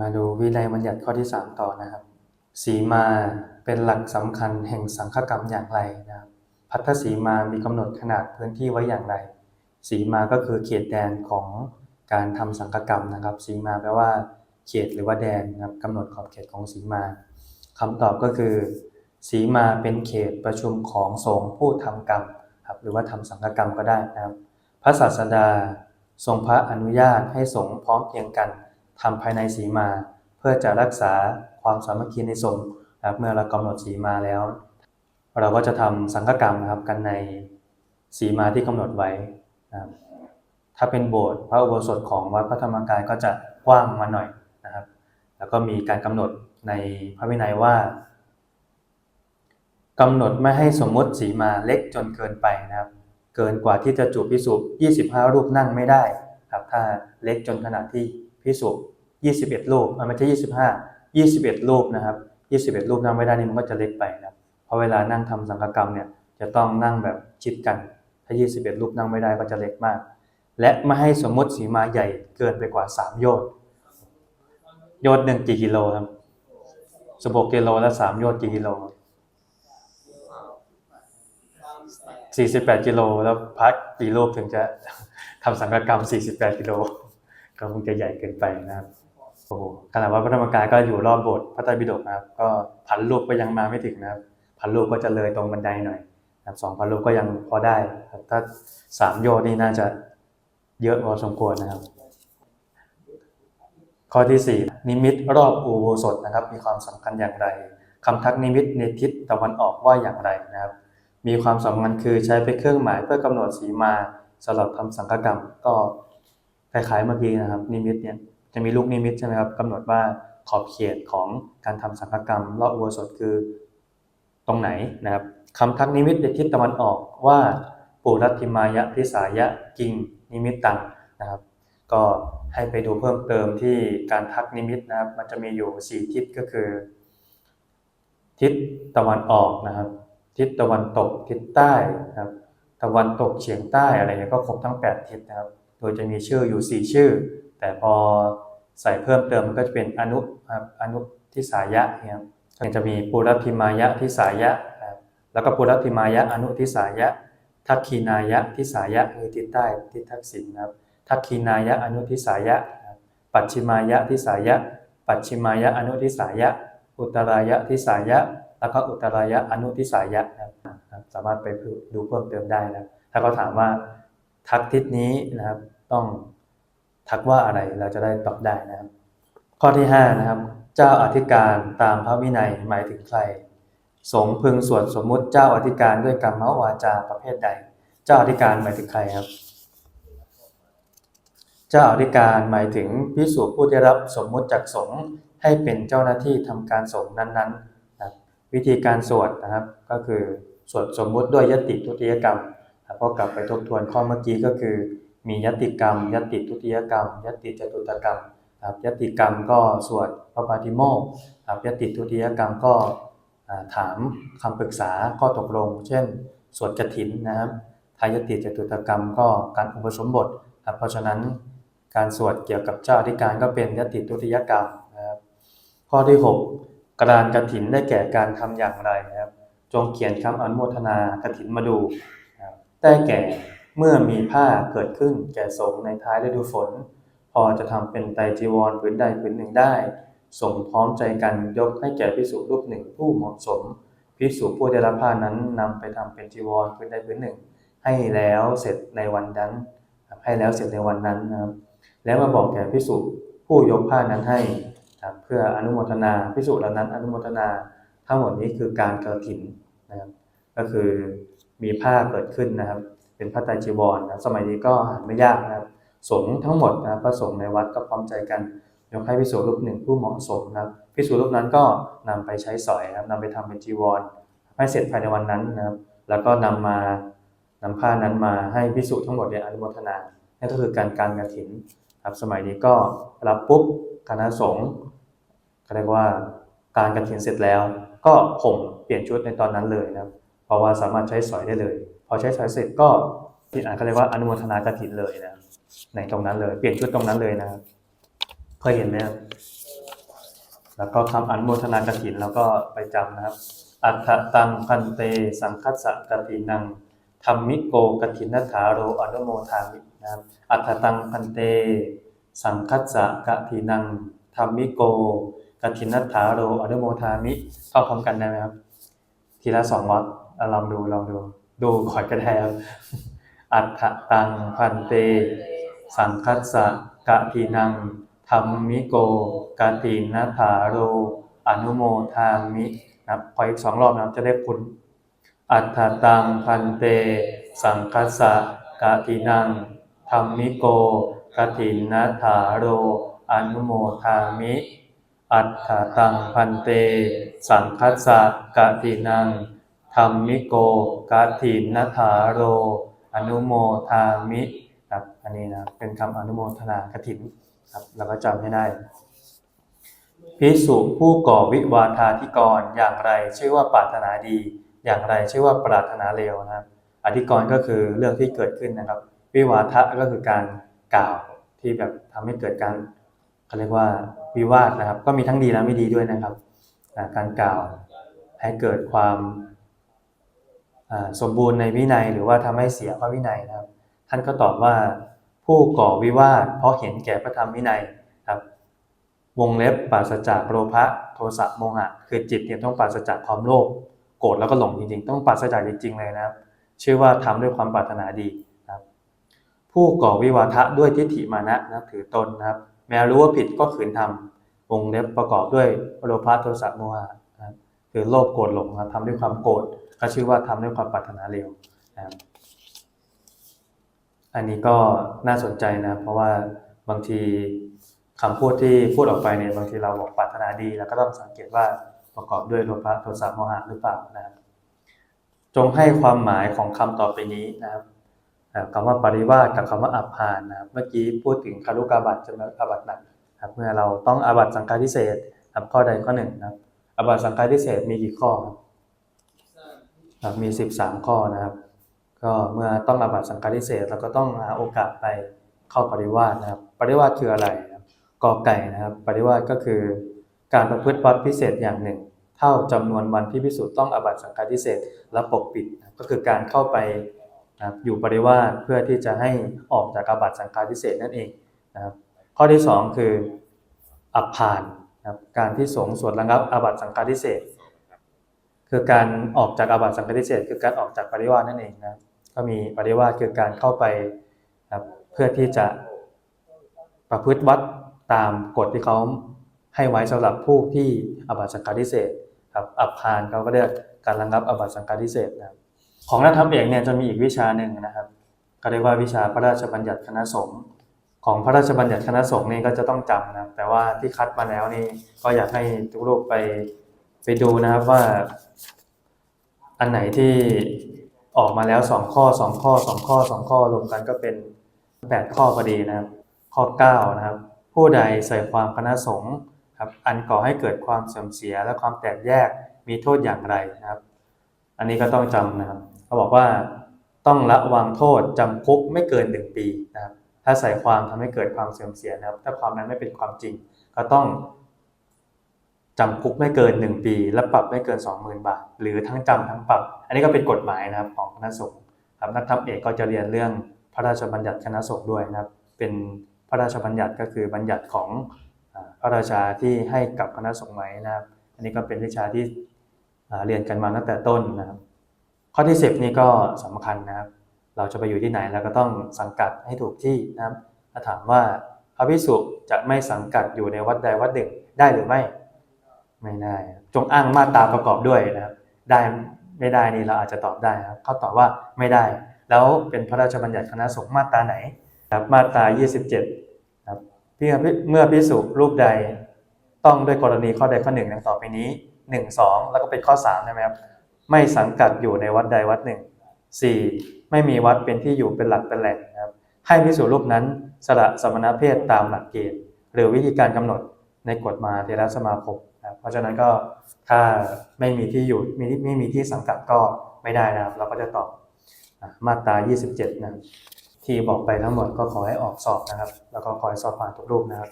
มาดูวินัยบัญญัติข้อที่ 3 ต่อนะครับ สีมาเป็นหลักสำคัญแห่งสังฆกรรมอย่างไรนะครับ พัทธสีมามีกำหนดขนาดพื้นที่ไว้อย่างไร สีมาก็คือเขตแดนของการทำสังฆกรรมนะครับ สีมาแปลว่า เขตหรือว่าแดนนะครับกำหนดขอบเขตของสีมาคำตอบก็คือ สีมาเป็นเขตประชุมของสงฆ์ผู้ทำกรรมครับหรือว่าทำสังฆกรรมก็ได้นะครับ พระศาสดาทรงพระอนุญาตให้สงฆ์พร้อมเพียงกัน ทำภายในสีมา เพื่อจะรักษาความสามัคคีในสงฆ์นะครับเมื่อเรากำหนดสีมาแล้ว เราก็จะทำสังฆกรรมนะครับกันในสีมาที่กำหนดไว้นะครับถ้าเป็นโบสถ์พระอุโบสถของวัดพระธรรมกายก็จะกว้างมาหน่อยนะครับ แล้วก็มีการกำหนดในพระวินัยว่ากำหนดไม่ให้สมมติสีมาเล็กจนเกินไปนะครับ เกินกว่าที่จะจุพิสุ25 รูปนั่งไม่ได้ครับ ถ้าเล็กจนขนาดที่ พิสุ21รูปมันไม่ใช่25 21รูปนะครับ21รูปนั่งไม่ได้นี่มันก็จะเล็กไปนะครับเพราะเวลานั่งทำสังฆกรรมเนี่ยจะต้องนั่งแบบชิดกัน ถ้า21รูปนั่งไม่ได้ก็จะเล็กมาก และไม่ให้สมมติสีมาใหญ่เกินไปกว่า3โยชน์โยชน์หนึ่งกี่กิโลครับ16กิโลแล้ว3โยชน์กี่กิโล48กิโลแล้วพักกี่รูปถึงจะทำสังฆกรรม48กิโล ก็คงจะใหญ่เกินไปนะครับโอ้โหขณะว่าพระธรรมกายก็อยู่รอบโบสถ์พระไตรปิฎกนะครับ ก็พันรูปก็ยังมาไม่ถึงนะครับ พันรูปก็จะเลยตรงบันไดหน่อยนะครับสองพันรูปก็ยังพอได้ครับถ้าสามโยชนี่น่าจะเยอะพอสมควรนะครับ ข้อที่ 4 นิมิตรอบอุโบสถนะครับ มีความสำคัญอย่างไรคำทักนิมิตในทิศตะวันออกว่าอย่างไรนะครับ มีความสำคัญคือใช้เป็นเครื่องหมายเพื่อกำหนดสีมาสำหรับทำสังฆกรรมก็ คล้ายๆเมื่อกี้นะครับนิมิตเนี่ยจะมีลูกนิมิตใช่ไหมครับกำหนดว่าขอบเขตของการทำสังฆกรรมรอบอุโบสถคือตรงไหนนะครับคำทักนิมิตในทิศตะวันออกว่าปุรัตติมายะทิสายะกิงนิมิตตังนะครับ ก็ให้ไปดูเพิ่มเติมที่การทักนิมิตนะครับ มันจะมีอยู่สี่ทิศก็คือ ทิศตะวันออกนะครับ ทิศตะวันตกทิศใต้นะครับ ตะวันตกเฉียงใต้อะไรเงี้ยก็ครบทั้ง 8 ทิศนะครับ โดยจะมีชื่ออยู่ 4 ชื่อ แต่พอใส่เพิ่มเติมมันก็จะเป็นอนุครับอนุทิสายะเนี่ยครับก็จะมีปุรัตถิมายะทิสายะแล้วก็ปุรัตถิมายะอนุทิสายะ ทักคีนายะทิสายะคือทิศใต้ทิศทักษิณนะครับทักคีนายะอนุทิสายะ ปัจฉิมายะทิสายะ ปัจฉิมายะอนุทิสายะ อุตรายะทิสายะ แล้วก็อุตรายะอนุทิสายะนะครับสามารถไปดูเพิ่มเติมได้นะถ้าเขาถามว่า ทักทิศนี้นะครับ ต้องทักว่าอะไรเราจะได้ตอบได้นะครับ ข้อที่5นะครับ เจ้าอธิการตามพระวินัยหมายถึงใคร สงพึงสวดสมมุติเจ้าอธิการด้วยกรรมวาจาประเภทใด เจ้าอธิการหมายถึงใครครับ เจ้าอธิการหมายถึงพิสูจผู้ได้รับสมมุติจากสงฆ์ให้เป็นเจ้าหน้าที่ทำการสงฆ์นั้นๆนะครับวิธีการสวดนะครับก็คือสวดสมมุติด้วยยติทุติยกรรม ครับพอกลับไปทบทวนข้อเมื่อกี้ก็คือ มียติกรรม ยติทุติยกรรม ยติจตุตกรรมครับยติกรรมก็สวดพระปาติโมกครับยติทุติยกรรมก็ถามคำปรึกษาข้อตกลง เช่น สวดกฐินนะครับทายติจตุตกรรมก็การอุปสมบทครับเพราะฉะนั้นการสวดเกี่ยวกับเจ้าอธิการก็เป็นยติทุติยกรรมนะครับข้อที่ 6 กระดานกฐินได้แก่การทำอย่างไรนะครับ จงเขียนคำอนุโมทนากฐินมาดู ได้แก่เมื่อมีผ้าเกิดขึ้นแก่สงในท้ายฤดูฝน พอจะทำเป็นไตจีวรผืนใดผืนหนึ่งได้สงพร้อมใจกันยกให้แก่พิสุรูปหนึ่งผู้เหมาะสมพิสุผู้ได้รับผ้านั้นนำไปทำเป็นจีวรผืนใดผืนหนึ่ง ให้แล้วเสร็จในวันนั้นให้แล้วเสร็จในวันนั้นนะครับแล้วมาบอกแก่พิสุผู้ยกผ้านั้นให้เพื่ออนุโมทนาพิสุเหล่านั้นอนุโมทนาทั้งหมดนี้คือการกระถินนะครับก็คือ มีผ้าเกิดขึ้นนะครับ เป็นพระไตรจีวรนะสมัยนี้ก็หาไม่ยากนะครับสงฆ์ทั้งหมดนะพระสงฆ์ในวัดก็พร้อมใจกันยกให้พิสุรูปหนึ่งผู้เหมาะสมนะครับพิสุรูปนั้นก็นำไปใช้สอยนะครับนำไปทำเป็นจีวร ให้เสร็จภายในวันนั้นนะครับ แล้วก็นำมานำผ้านั้นมาให้พิสุทั้งหมดเนี่ยอนุโมทนานั่นก็คือการการกระถินครับสมัยนี้ก็รับปุ๊บคณะสงฆ์เขาเรียกว่าการกระถินเสร็จแล้ว ก็ผมเปลี่ยนชุดในตอนนั้นเลยนะครับ เพราะว่าสามารถใช้สอยได้เลย พอใช้สอยเสร็จก็ที่อ่านเขาเรียกว่าอนุโมทนากระถินเลยนะในตรงนั้นเลย เปลี่ยนชุดตรงนั้นเลยนะครับเคยเห็นไหมครับแล้วก็คำอนุโมทนากฐินแล้วก็ไปจำนะครับ อัฏฐตังพันเต สังคัสสะกฐินังธรรมิโกกฐินถาโรอนุโมทามินะครับอัฏฐตังพันเต สังคัสสะกฐินังธรรมิโกกฐินถาโรอนุโมทามิท่องพร้อมกันได้ไหมครับ ทีละสองวัด ลองดูลองดู ดูขอดกระแทครับอัฏฐตังพันเต สังคัสสะกะทินังธรรมิโกกะตินาถาโร อนุโมทามินะครับขออีกสองรอบนะครับจะได้คุ้นอัฏฐตังพันเต สังคัสสะกะทินังธรรมิโกกะตินาถาโร อนุโมทามิอัฏฐตังพันเต สังคัสสะกะทินัง ธรรมิโกกะตินาถาโร อนุโมทามิครับอันนี้นะเป็นคำอนุโมทนากฐินครับเราก็จำให้ได้พิสุผู้ก่อวิวาทาธิกรอย่างไรชื่อว่าปรารถนาดี อย่างไรชื่อว่าปรารถนาเลวนะครับอธิกรก็คือเรื่องที่เกิดขึ้นนะครับ วิวาทะก็คือการกล่าวที่แบบทำให้เกิดการเขาเรียกว่าวิวาทนะครับ ก็มีทั้งดีและไม่ดีด้วยนะครับ การกล่าวให้เกิดความ สมบูรณ์ในวินัยหรือว่าทำให้เสียพระวินัยนะครับ ท่านก็ตอบว่าผู้ก่อวิวาทเพราะเห็นแก่พระธรรมวินัยครับวงเล็บปราศจากโลภะโทสะโมหะ คือจิตเนี่ยต้องปราศจากความโลภโกรธแล้วก็หลงจริงๆ ต้องปราศจากจริงๆเลยนะครับ ชื่อว่าทำด้วยความปรารถนาดีครับผู้ก่อวิวาทะด้วยทิฏฐิมานะนะถือตนนะครับ แม้รู้ว่าผิดก็ขืนทำวงเล็บประกอบด้วยโลภะโทสะโมหะคือโลภโกรธหลงนะครับทำด้วยความโกรธ ก็ชื่อว่าทำด้วยความปรารถนาเลวนะครับอันนี้ก็น่าสนใจนะ เพราะว่าบางทีคำพูดที่พูดออกไปเนี่ยบางทีเราบอกปรารถนาดี แล้วก็ต้องสังเกตว่าประกอบด้วยโลภะโทสะโมหะหรือเปล่านะครับจงให้ความหมายของคำต่อไปนี้นะครับอ่าคำว่าปริวาสกับคำว่าอัปพานนะครับเมื่อกี้พูดถึงคารุกาบัตจะเป็นอาบัตหนักนะครับเมื่อเราต้องอาบัตสังฆาทิเศษครับข้อใดข้อหนึ่งนะครับอาบัตสังฆาทิเศษมีกี่ข้อครับ มี 13 ข้อนะครับ ก็เมื่อต้องอาบัตสังฆาทิเศษเราก็ต้องหาโอกาสไปเข้าปริวาสนะครับ ปริวาสคืออะไรกอไก่นะครับ ปริวาสก็คือการประพฤติวัดพิเศษอย่างหนึ่ง เท่าจำนวนวันที่พิสูจน์ต้องอาบัตสังฆาทิเศษและปกปิดนะก็คือการเข้าไปนะครับอยู่ปริวาสเพื่อที่จะให้ออกจากอาบัตสังฆาทิเศษนั่นเองนะครับ ข้อที่สองคืออัปพานนะครับการที่สงสวดระงับอาบัตสังฆาทิเศษ คือการออกจากอาบัติสังฆทิเศษคือการออกจากปริวาสนั่นเองนะก็มีปริวาสคือการเข้าไปนะครับเพื่อที่จะประพฤติวัดตามกฎที่เขาให้ไว้สำหรับผู้ที่อาบัติสังฆทิเศษครับอัปพานเขาก็เรียกการระงับอาบัติสังฆทิเศษนะครับของนักธรรมเอกเนี่ยจะมีอีกวิชาหนึ่งนะครับ ก็เรียกว่าวิชาพระราชบัญญัติคณะสงฆ์ของพระราชบัญญัติคณะสงฆ์นี่ก็จะต้องจำนะแต่ว่าที่คัดมาแล้วนี่ก็อยากให้ทุกรูปไป ไปดูนะครับว่า อันไหนที่ออกมาแล้วสองข้อสองข้อสองข้อสองข้อรวมกันก็เป็นแปดข้อพอดีนะครับ ข้อเก้านะครับ ผู้ใดใส่ความคณะสงฆ์ครับอันก่อให้เกิดความเสื่อมเสียและความแตกแยกมีโทษอย่างไรนะครับ อันนี้ก็ต้องจำนะครับเขาบอกว่าต้องละวางโทษจำคุกไม่เกินหนึ่งปีนะครับถ้าใส่ความทำให้เกิดความเสื่อมเสียนะครับ ถ้าความนั้นไม่เป็นความจริง ก็ต้อง จำคุกไม่เกิน 1 ปี และปรับไม่เกิน 20,000 บาท หรือทั้งจำทั้งปรับ อันนี้ก็เป็นกฎหมายนะครับของคณะสงฆ์ครับนักธรรมเอกก็จะเรียนเรื่องพระราชบัญญัติคณะสงฆ์ด้วยนะครับ เป็นพระราชบัญญัติก็คือบัญญัติของพระราชาที่ให้กับคณะสงฆ์ไว้นะครับ อันนี้ก็เป็นวิชาที่เรียนกันมาตั้งแต่ต้นนะครับ ข้อที่ 10 นี่ก็สำคัญนะครับ เราจะไปอยู่ที่ไหนเราก็ต้องสังกัดให้ถูกที่นะครับถ้าถามว่าพระภิกษุจะไม่สังกัดอยู่ในวัดใดวัดหนึ่งได้หรือไม่ ไม่ได้ จงอ้างมาตราประกอบด้วยนะครับ ได้ไม่ได้นี่เราอาจจะตอบได้ครับเขาตอบว่าไม่ได้ แล้วเป็นพระราชบัญญัติคณะสงฆ์มาตราไหนครับมาตรา 27ครับเพื่อเมื่อพิสุรูปใดต้องด้วยกรณีข้อใดข้อหนึ่งดังต่อไปนี้ 1 2 แล้วก็เป็นข้อ3ใช่ไหมครับไม่สังกัดอยู่ในวัดใดวัดหนึ่ง 4. ไม่มีวัดเป็นที่อยู่เป็นหลักเป็นแหล่งนะครับให้พิสุรูปนั้นสละสมณเพศตามหลักเกณฑ์หรือวิธีการกำหนดในกฎมาเทรสมาคม นะเพราะฉะนั้นก็ถ้าไม่มีที่อยู่ไม่ไม่มีที่สังกัดก็ไม่ได้นะครับ เราก็จะตอบมาตรา 27 นะที่บอกไปทั้งหมดก็ขอให้ออกสอบนะครับ แล้วก็ขอให้สอบผ่านทุกรูปนะครับ